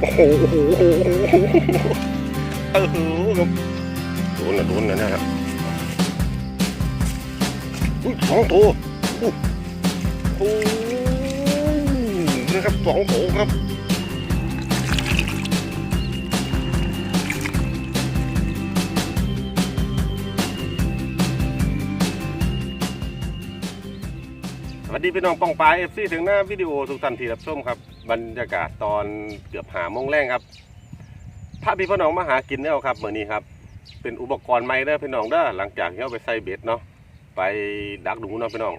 โอ้โหโอ้โหโอ้โหเออครับโดนนะโดนนะนะครับอุ้ยสองตัวอู้โอ้นะครับสองตัวครับสวัสดีพี่น้องปองปายเอฟซีถึงหน้าวิดีโอทุกท่านที่รับชมครับ บรรยากาศตอนเกือบหาโมงแรงครับพาพี่พี่น้องมาหากินแล้วครับเมื่อนี้ครับ เป็นอุปกรณ์ใหม่เด้อพี่น้องเด้อหลังจากที่เราไปใส่เบ็ดเนาะไปดักหนูเนาะพี่น้อง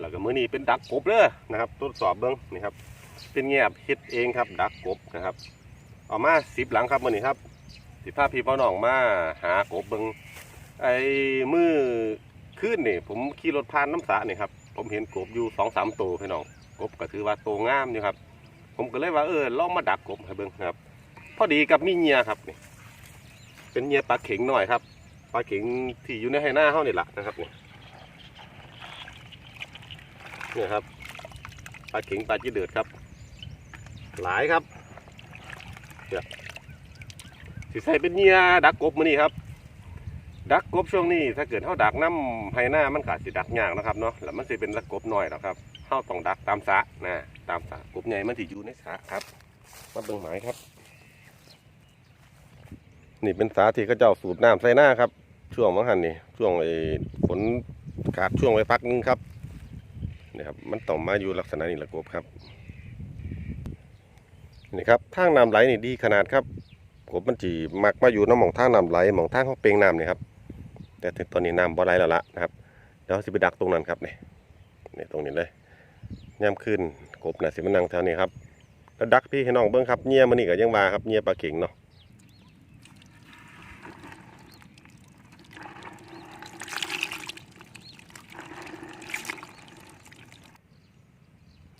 แล้วก็เมื้อนี้เป็นดักกบเด้อนะครับทดสอบเบิ้งนี่ครับเป็นเงียบเฮ็ดเองครับ ดักกบนะครับเอามาสิบหลังครับเมื้อนี้ครับสิพาพี่พี่น้องมาหากบเบิ้งไอ้มือขึ้นนี่ผมขี่รถผ่านน้ำสระนี่ครับผมเห็นกบอยู่สองสามตัวพี่น้องกบก็ถือว่าโตวงามอยู่ครับ ผมก็เลยว่าเออลองมาดักกบให้เบิ่งครับ พอดีกับมีเงียครับนี่เป็นเงียปลาเข็งหน่อยครับปลาเข็งที่อยู่ในไหหน้าเฮานี่แหละนะครับนี่เนี่ยครับปลาเข็งปลาจีเดือดครับ หลายครับเดี๋ยวสิใส่เป็นเงียดักกบมานี่ครับ ดักกบช่วงนี้ ถ้าเกิดเฮาดักน้ำไฮหน้ามันก็อาจสิดักยากนะครับเนาะแล้วมันสิเป็นละกกบหน้อยนะครับ เฮาต้องดักตามสะนะตามสะกบใหญ่มันสิอยู่ในสะครับมาเบิ่งหมายครับ นี่เป็นสาที่เขาเจ้าสูบน้ำใส่หน้าครับ ช่วงเมื่อหันนี่ช่วงไอ้ฝนขาดช่วงไว้พักนึงครับนี่ครับมันต้อมาอยู่ลักษณะนี้ละกบครับนี่ครับทางน้ำไหลนี่ดีขนาดครับกบมันจีมักมาอยู่น้ำหมองทางน้ำไหลหมองทางเขาเปลงน้ำนี่ครับแต่ถึงตอนนี้น้ำบ่ไหลแล้วละนะครับเดี๋ยวสิไปดักตรงนั้นครับนี่นี่ตรงนี้เลย ย่ำขึ้นกบหน่ะสิมันนั่งแถวนี้ครับแล้วดักพี่ให้น้องเบิ้งครับเงียมันนี่ก็ยังวาครับเงียปลาเข่งเนาะ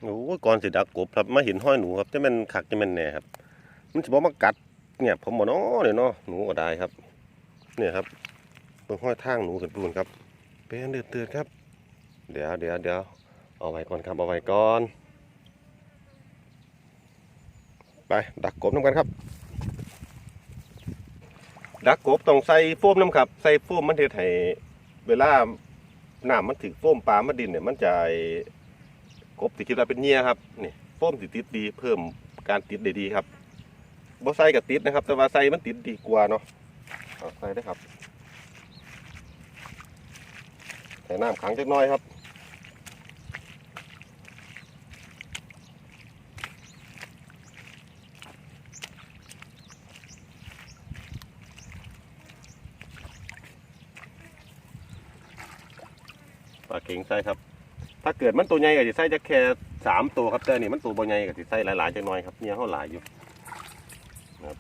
โอ้ก่อนสิดักกบครับมาเห็นห้อยหนูครับจะมันขักจะมันแหน่ครับ มันจะบอกมากัดเนี่ยผมบอกนาะเนี่ยเนาะหนูก็ได้ครับ เนี่ยครับเบิ่งห้อยทางหนูขึ้นปูนครับเป็นเดือดเตือดครับ เดี๋ยวเดี๋ยวเดี๋ยว เอาไว้ก่อนครับเอาไว้ก่อน ไปดักกบน้ำกันครับ ดักกบต้องใส่โฟมน้ำครับ ใส่โฟมมันเทให้เวลาน้ำมันถึงโฟมปลามาดินเนี่ยมันจะกบติดคิดว่าเป็นเหยี่ยครับนี่โฟมติดติดดีเพิ่มการติดได้ดีครับบ่ใส่กับติดนะครับ แต่ว่าใส่มันติดดีกว่าเนาะใส่ได้ครับใส่น้ำขังจักน้อยครับ เข็งใส่ครับ ถ้าเกิดมันตัวใหญ่ก็จะใส่จะแค่สามตัวครับแต่นี่มันตัวบ่ใหญ่ก็จะใส่หลายๆจังหน้อยครับเนี่ยเขาหลายอยู่ครับ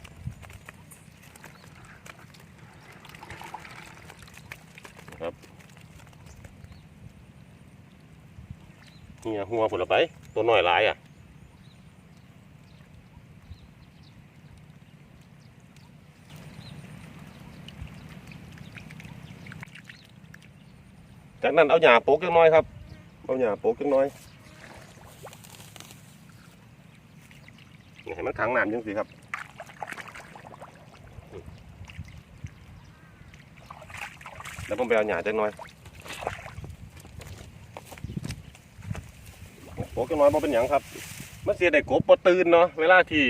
ครับเนี่ยหัวผลละไปตัวน้อยหลายอะ จากนั้นเอาหญ้าโปกจังน้อยครับ เอาหญ้าโปกจังน้อยให้มันขังน้ำจังสิครับแล้วผมไปเอาหญ้าจังน้อยโกบจังน้อยบ่เป็นหยังครับ มันเสียได้กบบ่ตื่นเนาะเวลาที่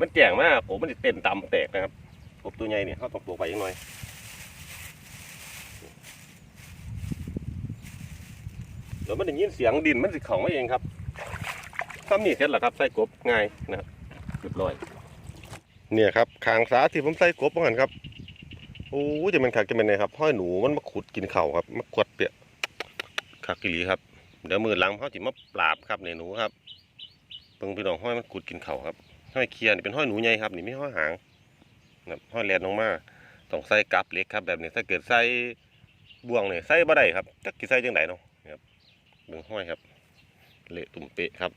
มันแจ้งมากกบมันสิเต้นต่ำแตกนะครับกบตัวใหญ่เนี่ยเขาต้องปลูกไปยังน้อย ดี๋ยวมันได้ยินเสียงดินมันสิเของมาเองครับซ้ำนี่เสร็จแล้วครับใส่กบง่ายนะครับเรียบร้อย เนี่ยครับคางสาที่ผมใส่กบเหมือนกันครับโอ้จะเป็นขักจะเป็นไงครับห้อยหนูมันมาขุดกินเข่าครับมาขวดเปียกขักกิลีครับเดี๋ยวมือหลังเขาจิมาปราบครับในหนูครับเบิ่งพี่น้องห้อยมันขุดกินเข่าครับห้อยเคียนี่เป็นห้อยหนูใหญ่ครับนี่ไม่ห้อยหางนะห้อยแลนลงมาต้องใส่กับเล็กครับแบบนี้ถ้าเกิดใส่บ่วงเนี่ยใส่บ่ได้ครับจักกี่ใส่จังไดเนาะ นะครับเบิ่งห้อยครับ เละตุ่มเปะครับ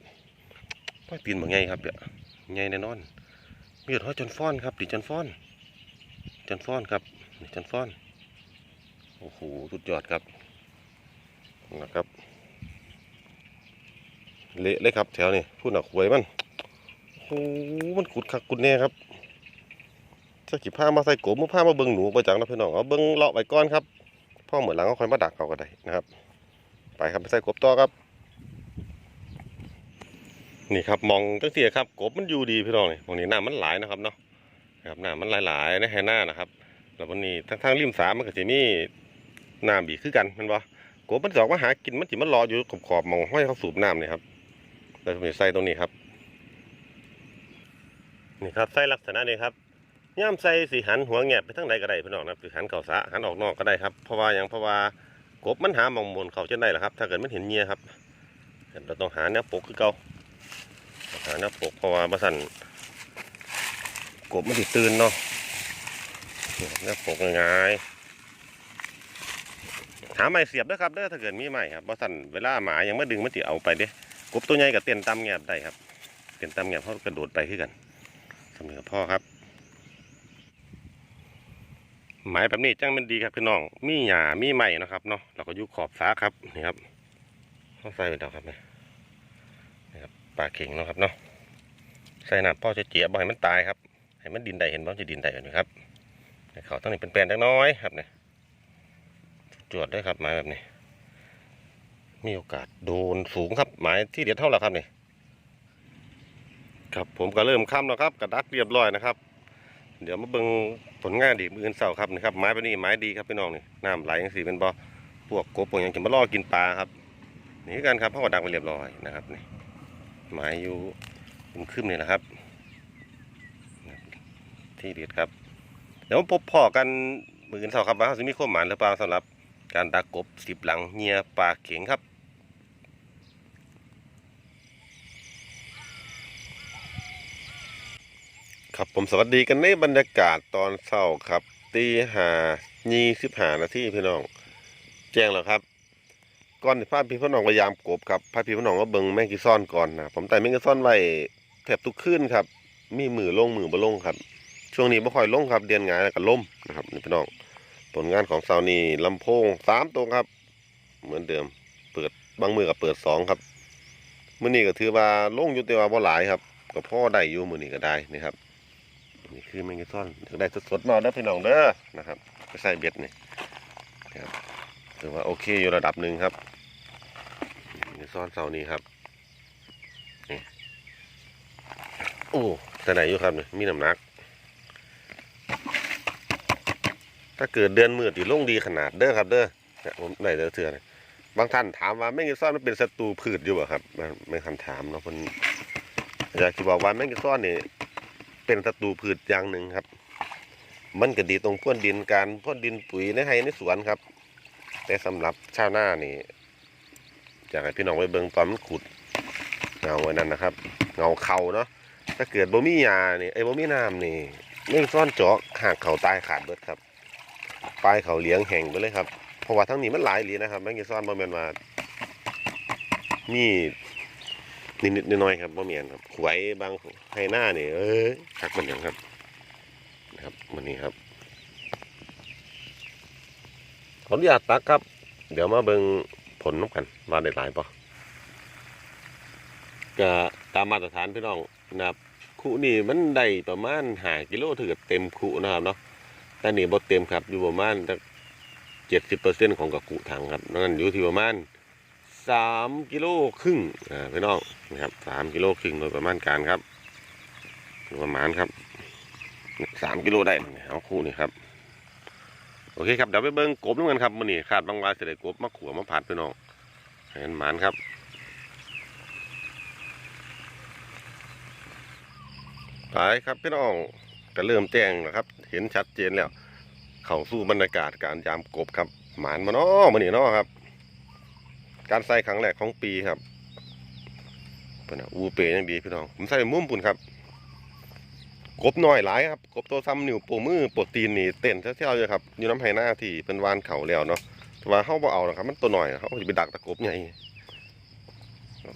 ห้อยตีนบ่ใหญ่ครับเดี๋ยวใหญ่แน่นอนมีดห้อยจนฟ้อนครับดิจนฟ้อนจนฟ้อนครับจนฟ้อนโอ้โหสุดยอดครับนะครับ เละเลยครับ แถวนี้พูดหนักหวยมันโอ้โหมันขุดคักขุดแน่ครับจะกี่ผ้ามาใส่กบมือผ้ามาเบิ่งหนูไปจากนะพี่น้องเอาเบิ่งเลาะไปก่อนครับพ่อเหมือนหลังก็คอยมาดักเขาก็ได้นะครับ ไปครับไปใส่กบต่อครับ นี่ครับมองตั้งเสียครับ กบมันอยู่ดีพี่น้องนี่มองนี้น้ำมันหลายนะครับเนาะครับน้ำมันหลายๆในแห่หน้านะครับแล้ววันนี้ทั้งทางริมสามันก็จะมีน้ำบีคือกันมันบ่กบมันจะอกมาหากินมันจิมันรออยู่ขอบๆมองห้อยเขาสูบน้ำนี่ครับแล้วผมจะใส่ตรงนี้ครับนี่ครับใส่ลักษณะนี้ครับย่ามใส่สีหันหัวแงบไปทั้งใดก็ได้พี่น้องนะครับสีหันเข่าสาหันออกนอกก็ได้ครับเพราะว่าอย่างเพราะว่า กบมันหามองมนเขาจะได้หรอครับ ถ้าเกิดมันเห็นเงียครับเราต้องหาแนวปกคือเก่าหาแนวปกเพราะว่าบสันกบมันติดตื่นเนาะแนวปกง่ายหาไม้เสียบด้วยครับเด้อถ้าเกิดมีไม้ครับบสันเวลาหมายังไม่ดึงมันจะเอาไปเด้กบตัวใหญ่กับเต้นตามแงบได้ครับเป็นตามแงบเขากระโดดไปขึ้นกันสำเร็จพ่อครับ หมายแบบนี้จังมันดีครับพี่น้อง มีหญ้ามีไม้นะครับเนาะเราก็อยู่ขอบฟ้าครับนี่ครับต้อใส่ไปดอกครับเนี่ยนะครับปลาเข่งเนาะครับเนาะใส่น้ำพ่อจะเจียบ่ให้มันตายครับให้มันดินได้เห็นบ้างจะดินได้กันไหมครับเขาต้องนี่เป็นแปลนเล็กน้อยครับเนี่ยจวดด้วยครับหมายแบบนี้ มีโอกาสโดนสูงครับหมายที่เด็ดเท่าไหร่ครับเนี่ยครับผมก็เริ่มค้ำแล้วครับกระดักเรียบร้อยนะครับ เดี๋ยวมาเบิ่งผลงานดีมืออนเสาครับนี่ครับไม้ปนี้ไม้ดีครับพี่น้องนี่น้ำไหลยังสีเป็นบ่อพวกกบพวกยังจะมาล่อกินปลาครับนี่คือกันครับเขาก็ดักไปเรียบร้อยนะครับนี่ไม้อยู่คึมๆนี่นะครับ ที่เด็ดครับ เดี๋ยวมาพบพ่อกันมืออนเสาครับว่าเขาจะมีข้อหมายหรือเปล่าสำหรับการดักกบสิบหลังเงียปลาเข็งครับ ครับผมสวัสดีกันในบรรยากาศตอนเช้าครับตีหายี่สิบหานาทีพี่น้อง แจ้งแล้วครับก่อนที่พาพี่พี่น้องพยายามกบครับพาพี่พี่น้องว่าเบิงแมงกีซ่อนก่อนนะผมแต่แมงกีซ่อนไว้แทบทุกคืนครับ มีมือลงมือบ่ลงครับ ช่วงนี้บ่ค่อยลงครับเดือนงานแล้วก็ล่มนะครับนี่พี่น้องผลงานของเสานี้ลำโพงสามตัวครับ เหมือนเดิมเปิดบางมือกับเปิดสองครับมื้อนี้ก็ถือว่าลงอยู่แต่ว่าบ่หลายครับ ก็พ่อได้อยู่มื้อนี้ก็ได้นี่ครับ นี่คือแมงกะซ่อนถึงได้สดๆมาแล้วพี่น้องเด้อนะครับไปใส่เบ็ดนี่นะครับถือว่าโอเคอยู่ระดับหนึ่งครับแมงกะซ่อนเสานี้ครับนี่โอ้แต่ไหนอยู่ครับนี่มีน้ำหนัก ถ้าเกิดเดือนมืดอยู่ลงดีขนาดเด้อครับ เด้อเนี่ยผมได้เด้อเถื่อนบางท่านถามว่าแมงกะซ่อนมันเป็นศัตรูพืชอยู่บ่ครับไมันเป็นคำถามเนาะมันอยากจะบอกว่าแมงกะซ่อนนี่ เป็นศัตรูพืชอย่างหนึ่งครับ มันก็ดีตรงพ่นดินการพ่นดินปุ๋ยในไห้ในสวนครับ แต่สำหรับชาวนานี่อยากให้พี่น้องไปเบิ่งตอนมันขุดเงาไว้นั่นนะครับ เงาเขาเนาะถ้าเกิดบ่มียานี่ไอ้บ่มีน้ำนี่ไม่ซ่อนเจาะหากเขาตายขาดเบิดครับปลายเขาเลี้ยงแห้งไปเลยครับเพราะว่าทั้งนี้มันหลายหลีนะครับแมงกีซ่อนบ่แม่นว่ามี นิดๆน้อยๆครับบ่แม่นครับหวยบางให้หน้านี่เอ้ยคักมันหยังครับนะครับวันนี้ครับขออนุญาตตักครับ เดี๋ยวมาเบิ่งผลน้ำกันว่าได้หลายปะก็ตามมาตรฐานพี่น้องนะครับคุนี่มันได้ประมาณหากิโลถือเต็มคุนะครับเนาะแต่นี่บ่เต็มครับอยู่ประมาณเจ็ดสิบเปอร์เซ็นต์ของกระกุถังครับนั่นอยู่ที่ประมาณ สามกิโลครึ่งอ่าพี่น้องนะครับสามกิโลครึ่งโดยประมาณการครับดยประมาณครับสามกิโลได้เอาคู่นี่ครับโอเคครับเดี๋ยวไปเบิ้งกบน้ำกันครับมันนี่ขาดบางวาเสด็จกบมาขัวมาผัดพี่น้องให้มันหมานครับไปครับพี่น้องก็เริ่มแจ้งแล้วครับ เห็นชัดเจนแล้ว เข้าสู่บรรยากาศการยามกบครับ หมานมาเนาะมันนี่เนาะครับ การใส่ครั้งแรกของปีครับเป็นน่ะอูเปยยังดีพี่น้อง ผมใส่มุมปุ่นครับกบน้อยหลายครับกบตัวซ้ำนิ้วโป้มือโปรตีนนี่เต้นเที่ยวๆเลยครับอยู่น้ำไห้หน้าที่เป็นวานเขาแล้วเนาะแต่ว่าเขาบ่เอาหรอกครับ มันตัวหน่อยเขาจะไปดักตะกบใหญ่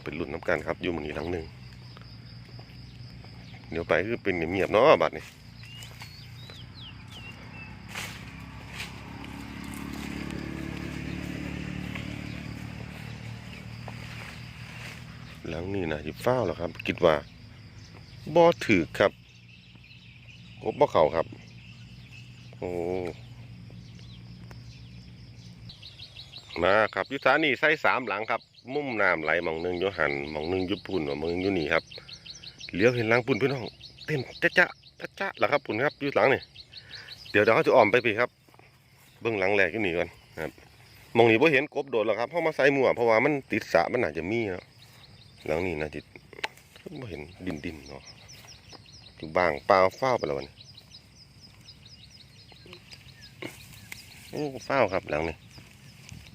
เป็นรุ่นน้ำกันครับอยู่มือนี้หลังหนึ่งเดี๋ยวไปคือเป็นเงียบๆเนาะบัดนี้ หลังนี้นะจิฟ้าวแล้วครับคิดว่าบ่ถือครับกบบ่เข่าครับ โอ้มาครับยุทธานี่ใส่สามหลังครับ มุมน้ำไหลมองหนึ่งยู่หันมองหนึ่งยุบปุ่นมองหนึ่งยู่นี่ครับเลี้ยวเห็นหลังปุ่นพี่น้องเต้นจ๊ะจ๊ะจ๊ะจ๊ะแล้วครับปุ่นครับยุทหลังนี่เดี๋ยวเดี๋ยวเขาจะอ้อมไปพี่ครับ เบื้องหลังแรกยู่นี่ก่อนครับมองนี้พ่เห็นกบโดดแล้วครับเพราะมาใส่หมั่วเพราะว่ามันติดสะมันอาจจะมีเนาะ หลังนี้นะจิพ่เห็นดินดินเนาะอยู่บางปลาฟ้าไปแล้ววันนี้โอ้ฟ้าครับหลังนี้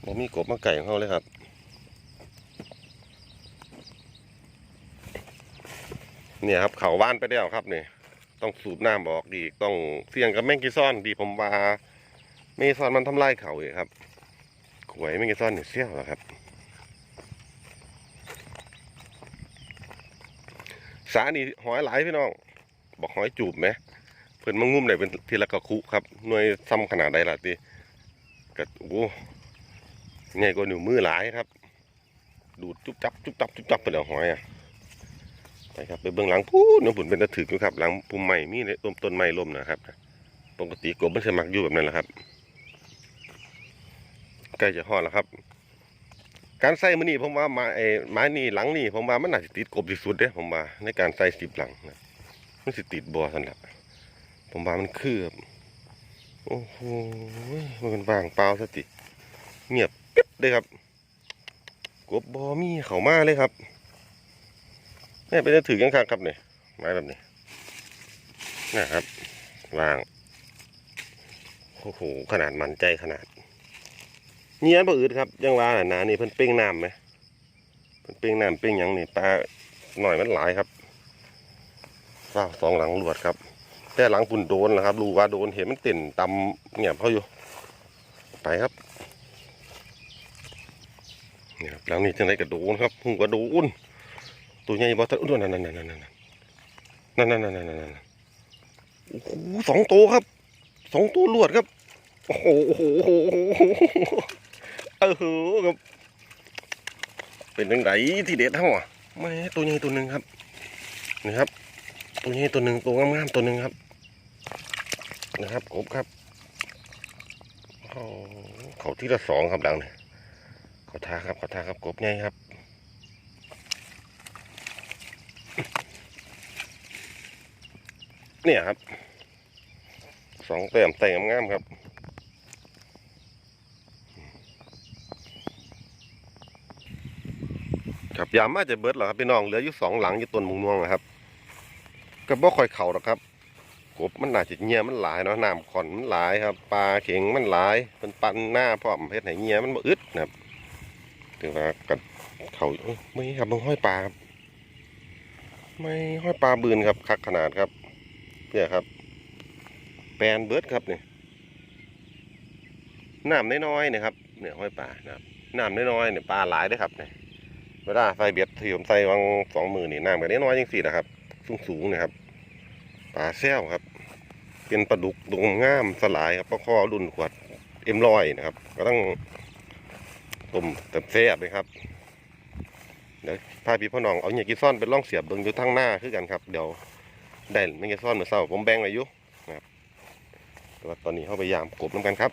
บ่มีกบมาไก่ของเขาเลยครับเนี่ยครับเขาว่านไปแล้วครับเนี่ยต้องสูบน้ำบอกดีต้องเสี่ยงกับแมงกีซ่อนดีผมว่าแมงกีซ่อนมันทำลายเขาเองครับขวยแมงกีซ่อนเนี่ยเสี้ยวแล้วครับ สานี่หอยหลายพี่น้อง บอกหอยจูบไหมเพิ่อนมางุ้มได้เป็นทีละกระคุครับหน่วยซ้ำขนาดใดล่ะตีกระโอ้ใหญ่กว่านิ้วมือหลายครับ ดูดจุ๊บจับจุ๊บจับจุ๊บจับไปแล้วหอยอะไปครับไปเบื้องหลังพูดน้ำผุนเป็นตะถึกอยู่ครับ หลังปุ่มใหม่มีเลยต้นต้นไม้ลมนะครับปกติกบมันจะมักอยู่แบบนั้นแหละครับใกล้จะห่อดแล้วครับ การใส่มือนี่ผมว่าไม้ไอ้ไม้นี่หลังนี่ผมว่ามันน่าจะติดกบที่สุดเด้ผมว่าในการใส่สิบหลังนะมันสิติดบัวสันละผมว่ามันคือบโอ้โหมันวางเปล่าสติเงียบปิ๊บเลยครับกบบอมีเข้ามาเลยครับนี่เป็นถือยังคักครับเนี่ยไม้แบบนี้นะครับวางโอ้โหขนาดมันใจขนาด เนี้ยบ่อืดครับยังว่าน่ะนานี่เพิ่นเป้งน้ำไหมเพิ่นเป้งน้ำเป้งหยังนี่ปลาหน่อยมันหลายครับว้าวสองหลังลวดครับ แต่หลังปุ่นโดนนะครับ รูว่าโดนเห็นมันเต้นตำเงียบเขาอยู่ ไปครับเนี่ยครับหลังนี้จังไรกระโดนครับหูกระโดนตัวใหญ่บ่ทันอุ้ยนั่นนั่นนั่นนั่นนั่นนั่นนั่นนั่นนั่นนั่นโอ้โหสองตัวครับสองตัวลวดครับ โอ้โหโอ้โห เออครับ เป็นยังไงที่เด็ดเท่าอะไม่ตัวใหญ่ตัวหนึ่งครับนี่ครับ ตัวใหญ่ตัวหนึ่งตัวงามๆตัวหนึ่งครับนะครับกบครับเขาที่ละสองครับดังเนี่ยเขาทาครับเขาทาครับกบใหญ่ครับเนี่ยครับสองแต้มแต่งงามๆครับ ครับยามมาจะเบิดหรอครับพี่น้องเหลืออยู่สองหลังอยู่ต้นมุงม่วงนะครับก็บ่ค่อยเข่าหรอกครับกบมันหนาจะเงียมันหลายเนาะน้ำขอนมันหลายครับปลาเข็งมันหลายเป็นปันหน้าพร้อมเฮ็ดให้เงียมันบ่อึดนะครับถึงว่ากันเขาไม่ครับมึงห้อยปลาครับ ไม่ห้อยปลาบืนครับคักขนาดครับเนี่ยครับ แปลนเบิร์ดครับเนี่ยน้ำน้อยๆเนี่ยครับเนี่ยห้อยปลานะครับน้ำน้อยๆเนี่ยปลาหลายด้วยครับเนี่ย เวลาใส่เบ็ดที่ผมใส่วางสองมือนี่น้ำแบบนี้น้อยๆจังสี่นะครับ สูงๆนะครับปลาแซวครับ เป็นปลาดุกดงงามสลายครับปลาคอรุ่นขวดเอ็มลอยนะครับ ก็ต้องต้มแต่แซ่บเลยครับเดี๋ยวพาพี่พ่อน้องเอาเนี่ยกิซ่อนเป็นร่องเสียบเบิ่งอยู่ทางหน้าคือกันครับเดี๋ยวได้ไม่กิซ่อนเหมือนเศร้าผมแบ่งไว้อยู่นะครับแต่ว่าตอนนี้เข้าไปยามกบน้ำกันครับ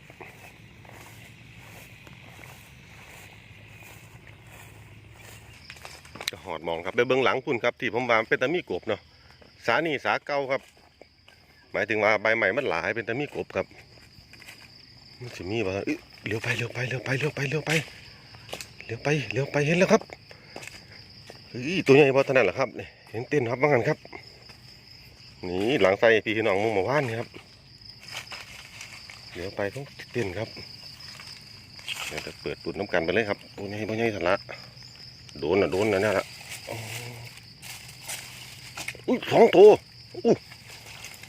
หอดมองครับไปเบื้องหลังคุณครับที่ผมวางเป็นตะมีกบเนาะสานี่สาเก่าครับ หมายถึงว่าใบใหม่มันหลายเป็นตะมีกบครับมันจะมีว่าเอ้ยเลี้ยวไปเลี้ยวไปเลี้ยวไปเลี้ยวไปเลี้ยวไปเลี้ยวไปเลี้ยวไปเห็นแล้วครับเฮ้ยตัวใหญ่พอเท่านั้นแหละครับนี่เห็นเต้นครับบ้างกันครับนี่หลังใส่พี่น้องมุงมาว่านนี่ครับเดี๋ยวไปต้องเต้นครับเดี๋ยวจะเปิดปุดน้ำกันไปเลยครับตัวใหญ่ตัวใหญ่สันละโดนนะโดนนะนี่นละ อุ้ยสองตัวอู้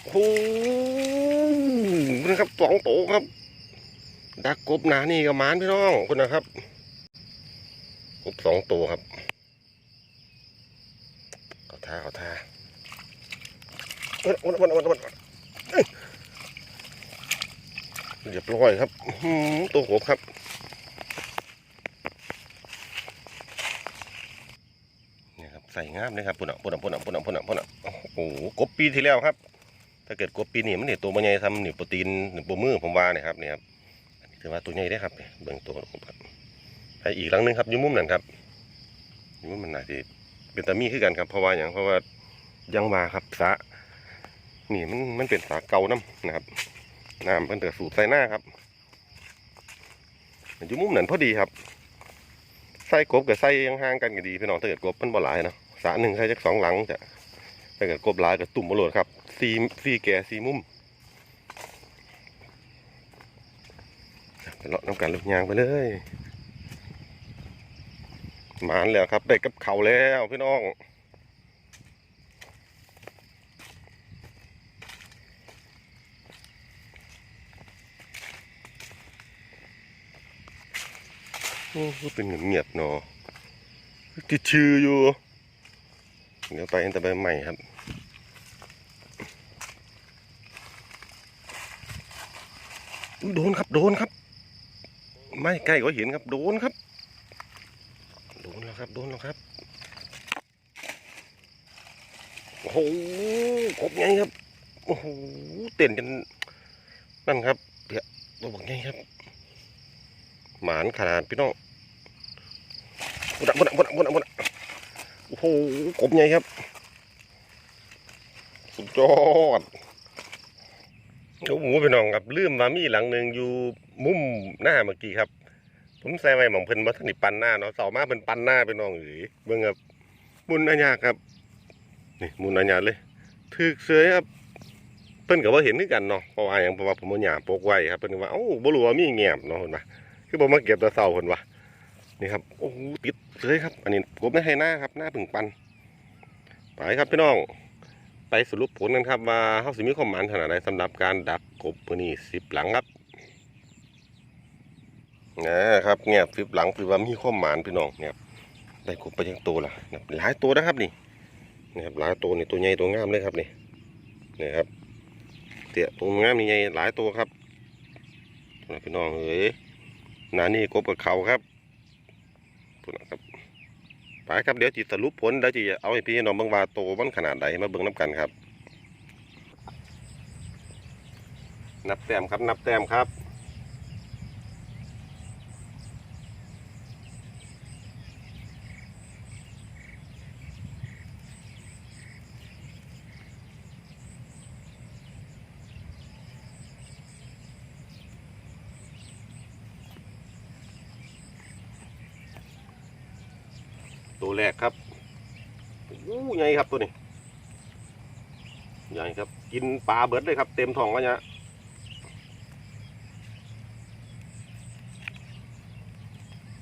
โอ้โหนะครับสองตัวครับ ดักกบหนานี่กับมานพี่น้องคุณนะครับกบสองตัวครับเขาท่าเขาท่าวันวันวันวันวันเรียบร้อยครับตัวหัวครับเนี่ยครับไซ ส่งามเลยครับปุ่นอะปุ่นอะปุ่นอะปุ่นอะปุ่นอะปุ่นอะโอ้โหกบปีที่แล้วครับ ถ้าเกิดกบปีนี้มันเนี่ยตัวมันใหญ่ทำนี่โปรตีนหนึ่งโปรมือผมว่าเนี่ยครับเนี่ยครับอันนี้ถือว่าตัวใหญ่ได้ครับเนี่ยเบิ่งตัวครับไปอีกลังหนึงครับยุ่มุมนั่นครับยุ่มุมมันน่าจะเป็นตามีคือกันครับเพราะว่าอย่างเพราะว่ายังมาครับสะนี่มันมันเป็นสระเก่าน้ำนะครับน้ำมันเดือดสูบใส่หน้าครับอยู่มุมนั่นพอดีครับใส่กบกับใส่ห่างกันก็ดีพี่น้องถ้าเกิดกบมันบ่หลายเนาะ สระหนึ่งใส่จักสองหลังจะถ้าเกิดกบหลายก็ตุ่มบโลดครับสี่สี่แก่สี่มุมไปเลาะน้ำกันลูกยางไปเลยหมานแล้วครับได้กับเขาแล้วพี่น้องโอ้เป็นเงียบๆเนาะติดชื่ออยู่ เดี๋ยวไปอันต่อไปใหม่ครับโดนครับโดนครับ ไม่ใกล้ก็เห็นครับ โดนครับ โดนแล้วครับโดนแล้วครับโอ้โหกบไงครับโอ้โหเต้นจนนั่นครับเดี๋ยวตัวบอกไงครับ หมานขนาดพี่น้องบุดะบุดะบุดะบุดะบุดะ โอ้โหกบไงครับ สุดยอดโอ้โหพี่น้องครับลืมมามีหลังหนึ่งอยู่มุมหน้าเมื่อกี้ครับ ผมใส่ไว้หมองเพิ่นบ่ทันได้ปันหน้าเนาะเสามาเพิ่นปันหน้าพี่น้องเอ้ยเบิ่งครับมุนอัญญาครับนี่มุนอัญญาเลยถึกเสยครับเพิ่นก็บ่าเห็นคือกันเนาะเพราะว่าหยังเพราะว่าผมเอาหญ้าปกไว้ครับเพิ่นก็ว่าเอ้าบ่รู้ว่ามีแง้มเนาะเพิ่นว่าคือบ่มาเก็บต่เช้าเพิ่นว่านี่ครับโอ้โหติด เสยครับ อันนี้กบในให้หน้าครับหน้าผึ่งปันไปครับพี่น้อง ไปสรุปผลกันครับว่าเฮาสิมีความหมายขนาดใดสำหรับการดักกบมื้อนี้10หลังครับนะครับเงียบ10หลังคือว่ามีความหมายพี่น้องเนี่ยได้กบไปยังตัวละหลายตัวนะครับนี่นะครับหลายตัวนี่ตัวใหญ่ตัวงามเลยครับนี่นี่ครับเตี้ยตัวงามนี่ใหญ่หลายตัวครับพี่น้องเอ้ยหนานี่กบกับเขาครับพุ่นนะครับ ไปครับเดี๋ยวจีสรุปผลเดี๋ยวจีเอาให้พี่น้องเบิ่งว่าโตมันขนาดใดมาเบิ่งน้ำกันครับ นับแต้มครับนับแต้มครับ แรกครับอู้ใหญ่ครับตัวนี้ใหญ่ครับ กินปลาเบิดเลยครับ เต็มท้องแล้วเนี่ย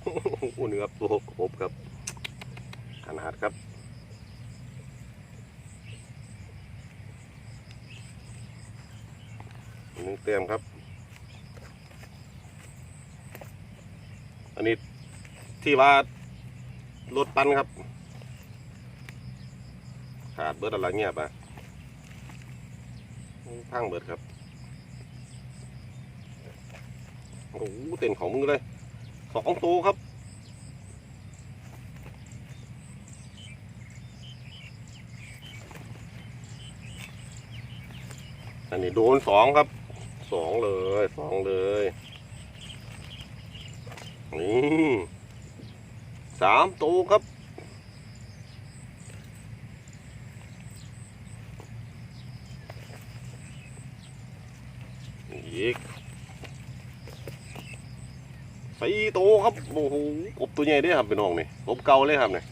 โอ้เนื้อครับตัวครบครับขนาดครับหนึ่งเต็มครับ อันนี้ที่ว่า รถปันครับ ขาดเบิดอะไรเงียบอะพังเบิดครับโอ้โหเต็นของมือเลยสองตัวครับอันนี้โดนสองครับสองเลยสองเลยนี่ สามตัวครับ อีกสี่ตัวครับ โอ้โหกบตัวใหญ่ด้อครับเป็นน้องนี่กบเก่าเลยครับเนี่ย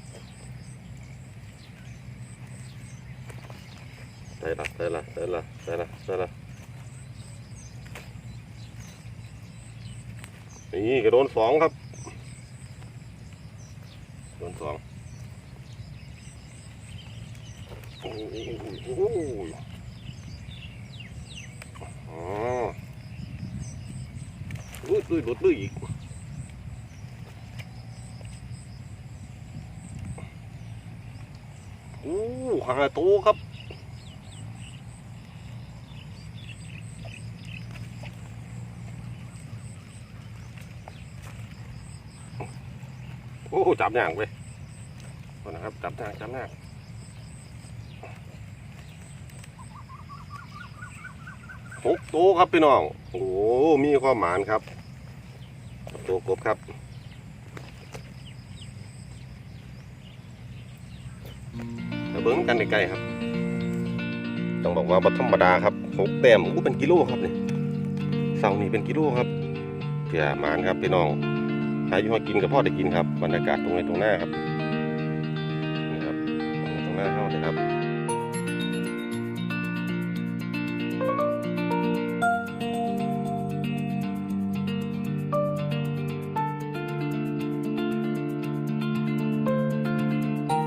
ได้ละได้ละได้ละได้ละได้ละนี่กระโดนสองครับ โดนสองโอ้โหอ๋อลุยลุยหลุดลุยอีกโอ้หางตวครับ จับอย่างไปนะครับจับหน้าจับหน้าหกตัวครับพี่น้อง โอ้มีความหมานครับตัวกบครับมาเบิ้งกันไกลๆครับ ต้องบอกว่าบัธรรมดาครับหกแต้มอู้เป็นกิโลครับเนี่ยเสานี่เป็นกิโลครับเผื่อหมานครับพี่น้อง หาอยู่หากินกับพ่อได้กินครับบรรยากาศตรงในตรงหน้าครับ